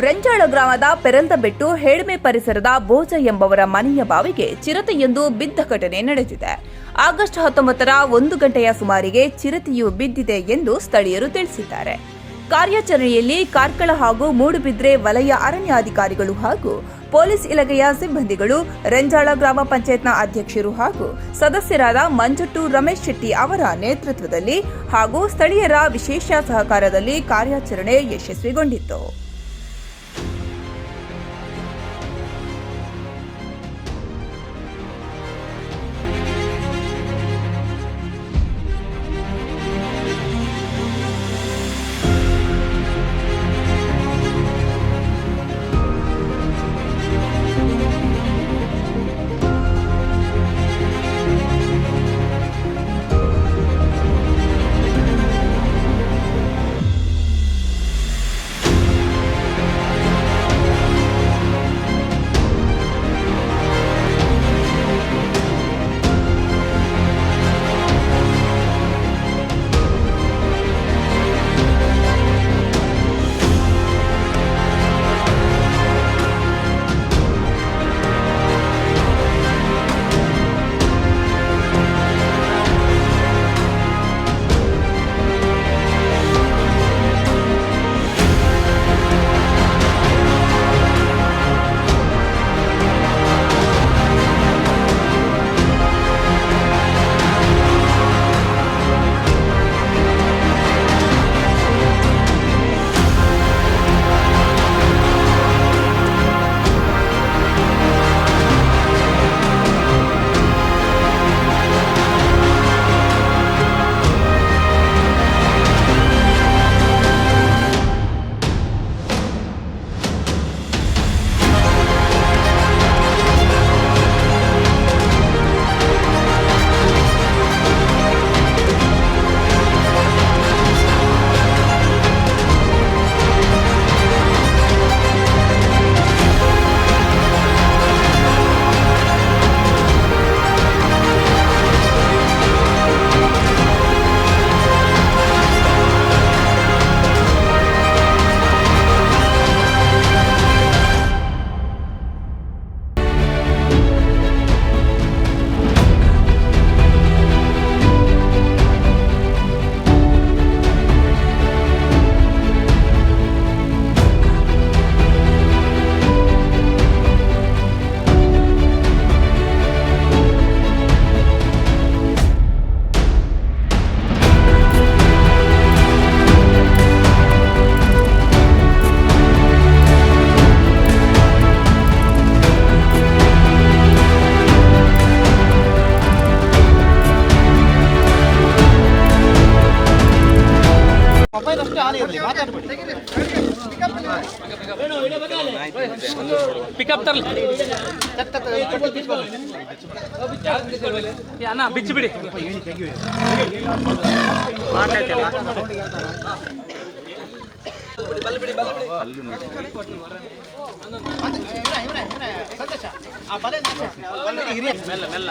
ರೆಂಜಾಳ ಗ್ರಾಮದ ಪೆರಂದಬೆಟ್ಟು ಹೇಳ್ಮೆ ಪರಿಸರದ ಬೋಜ ಎಂಬವರ ಮನೆಯ ಬಾವಿಗೆ ಚಿರತೆಯೊಂದು ಬಿದ್ದ ಘಟನೆ ನಡೆದಿದೆ. ಆಗಸ್ಟ್ ಹತ್ತೊಂಬತ್ತರ ಒಂದು ಗಂಟೆಯ ಸುಮಾರಿಗೆ ಚಿರತೆಯು ಬಿದ್ದಿದೆ ಎಂದು ಸ್ಥಳೀಯರು ತಿಳಿಸಿದ್ದಾರೆ. ಕಾರ್ಯಾಚರಣೆಯಲ್ಲಿ ಕಾರ್ಕಳ ಹಾಗೂ ಮೂಡುಬಿದ್ರೆ ವಲಯ ಅರಣ್ಯಾಧಿಕಾರಿಗಳು ಹಾಗೂ ಪೊಲೀಸ್ ಇಲಾಖೆಯ ಸಿಬ್ಬಂದಿಗಳು ರೆಂಜಾಳ ಗ್ರಾಮ ಪಂಚಾಯತ್ನ ಅಧ್ಯಕ್ಷರು ಹಾಗೂ ಸದಸ್ಯರಾದ ಮಂಜುಟ್ಟು ರಮೇಶ್ ಶೆಟ್ಟಿ ಅವರ ನೇತೃತ್ವದಲ್ಲಿ ಹಾಗೂ ಸ್ಥಳೀಯರ ವಿಶೇಷ ಸಹಕಾರದಲ್ಲಿ ಕಾರ್ಯಾಚರಣೆ ಯಶಸ್ವಿಗೊಂಡಿತ್ತು. ಮೊಬೈಲ್ ಅಷ್ಟೇ ಆನ್ ಇರಲಿ ಮಾತಾಡ್ಬೇಡಿ. ಪಿಕಪ್ ತರಲಿ. ಅಣ್ಣ ಬಿಚ್ಚಿ ಬಿಡಿ. ಮೆಲ್ಲ ಮೆಲ್ಲ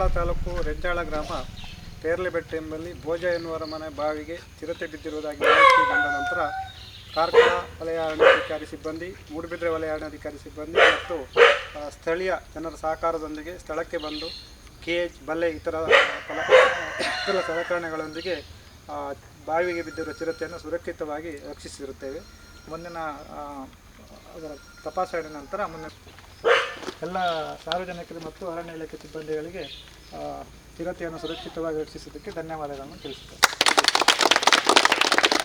ಕಾರ್ಕಳ ತಾಲೂಕು ರೆಂಜಾಳ ಗ್ರಾಮ ತೇರ್ಲೆಬೆಟ್ಟ ಎಂಬಲ್ಲಿ ಭೋಜ ಎನ್ನುವರ ಮನೆ ಬಾವಿಗೆ ಚಿರತೆ ಬಿದ್ದಿರುವುದಾಗಿ ಮಾಹಿತಿ ಬಂದ ನಂತರ ಕಾರ್ಕಳ ವಲಯ ಅರಣ್ಯಾಧಿಕಾರಿ ಸಿಬ್ಬಂದಿ, ಮೂಡುಬಿದ್ರೆ ವಲಯ ಅರಣ್ಯಾಧಿಕಾರಿ ಸಿಬ್ಬಂದಿ ಮತ್ತು ಸ್ಥಳೀಯ ಜನರ ಸಹಕಾರದೊಂದಿಗೆ ಸ್ಥಳಕ್ಕೆ ಬಂದು ಕೇಜ್ ಬಲೆ ಇತರ ಇತರ ಸಲಕರಣೆಗಳೊಂದಿಗೆ ಬಾವಿಗೆ ಬಿದ್ದಿರುವ ಚಿರತೆಯನ್ನು ಸುರಕ್ಷಿತವಾಗಿ ರಕ್ಷಿಸಿರುತ್ತೇವೆ. ಮುಂದಿನ ಅದರ ತಪಾಸಣೆ ನಂತರ ಮುಂದಿನ ಎಲ್ಲ ಸಾರ್ವಜನಿಕರು ಮತ್ತು ಅರಣ್ಯ ಇಲಾಖೆ ಸಿಬ್ಬಂದಿಗಳಿಗೆ ಚಿರತೆಯನ್ನು ಸುರಕ್ಷಿತವಾಗಿ ರಕ್ಷಿಸಿದ್ದಕ್ಕೆ ಧನ್ಯವಾದಗಳನ್ನು ತಿಳಿಸುತ್ತೇನೆ.